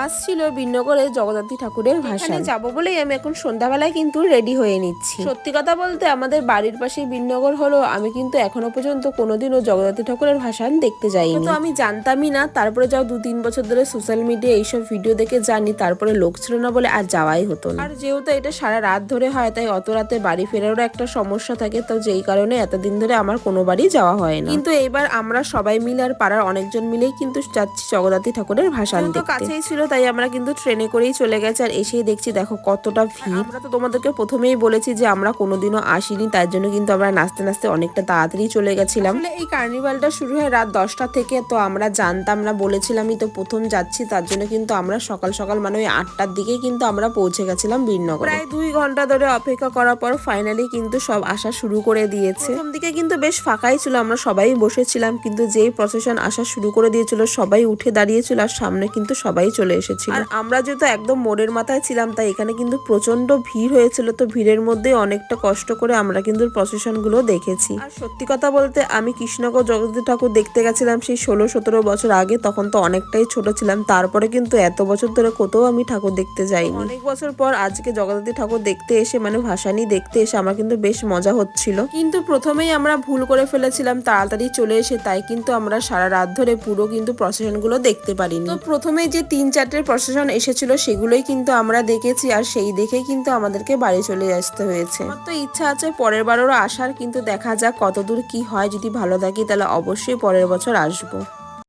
আজ ছিল বিন্নগরে জগদ্ধাত্রী ঠাকুরের ভাষা যাব বলেই আমি এখন সন্ধ্যাবেলায় কিন্তু রেডি হয়ে নিচ্ছি। সত্যি কথা বলতে আমাদের বাড়ির পাশেই বিন্নগর হলো আমি কিন্তু এখনও পর্যন্ত কোনোদিনও জগদ্ধাত্রী ঠাকুরের ভাসান দেখতে যাইনি। তো আমি জানতামই না তারপরে যাও দু তিন বছর ধরে সোশ্যাল মিডিয়া এইসব ভিডিও দেখে জানি তারপরে লোক ছিল না বলে আর যাওয়াই হতো না। আর যেহেতু এটা সারা রাত ধরে হয় তাই অত রাতে বাড়ি ফেরারও একটা সমস্যা থাকে তো যেই কারণে এতদিন ধরে আমার কোনো বাড়ি যাওয়া হয় না। কিন্তু এইবার আমরা সবাই মিলে আর পাড়ার অনেকজন মিলেই কিন্তু যাচ্ছি জগদ্ধাত্রী ঠাকুরের ভাসান দেখতে। কাছেই ছিল তাই আমরা কিন্তু ট্রেনে করেই চলে গেছি আর এসেই দেখছি দেখো কতটা ভিড়। আমরা তো তোমাদেরকে প্রথমেই বলেছি যে আমরা কোনোদিনও আসিনি তার জন্য কিন্তু আমরা নাচতে নাচতে অনেকটা তাড়াতাড়ি চলে গেছিলাম। এই কার্নিভালটা শুরু হয় রাত দশটা থেকে তো আমরা জানতাম না বলেছিলামই তো প্রথম যাচ্ছি তার জন্য কিন্তু আমরা সকাল সকাল মানে ওই আটটার দিকেই কিন্তু আমরা পৌঁছে গেছিলাম বীরনগর। প্রায় দুই ঘণ্টা ধরে অপেক্ষা করার পর ফাইনালি কিন্তু সব আসা শুরু করে দিয়েছে। প্রথম দিকে কিন্তু বেশ ফাঁকাই ছিল আমরা সবাই বসেছিলাম কিন্তু যেই প্রসেশন আসা শুরু করে দিয়েছিল সবাই উঠে দাঁড়িয়েছিল আর সামনে কিন্তু সবাই চলে এসেছিল। আর আমরা যেহেতু একদম মোড়ের মাথায় ছিলাম, তাই এখানে কিন্তু প্রচণ্ড ভিড় হয়েছিল, তো ভিড়ের মধ্যে অনেকটা কষ্ট করে আমরা কিন্তু প্রসেশনগুলো দেখেছি। আর সত্যি কথা বলতে আমি কৃষ্ণনগর জগদ্ধাত্রী ঠাকুর দেখতে গেছিলাম সেই ষোলো সতেরো বছর আগে, তখন তো অনেকটাই ছোট ছিলাম, তারপরে কিন্তু এত বছর ধরে কোথাও আমি ঠাকুর দেখতে যাইনি। অনেক বছর পর আজকে জগদ্ধাত্রী ঠাকুর দেখতে এসে মানে ভাসানি দেখতে এসে আমার কিন্তু বেশ মজা হচ্ছিল। কিন্তু প্রথমেই আমরা ভুল করে ফেলেছিলাম, তাড়াতাড়ি চলে এসে, তাই কিন্তু আমরা সারা রাত ধরে পুরো কিন্তু প্রসেশনগুলো দেখতে পারিনি। তো প্রথমেই যে তিন চারটে প্রশাসন এসেছিল, সেগুলোই কিন্তু আমরা দেখেছি আর সেই দেখে কিন্তু আমাদেরকে বাড়ি চলে আসতে হয়েছে। আমার তো ইচ্ছা আছে পরের বারেরও আসার, কিন্তু দেখা যাক কতদূর কি হয়। যদি ভালো থাকি তাহলে অবশ্যই পরের বছর আসব।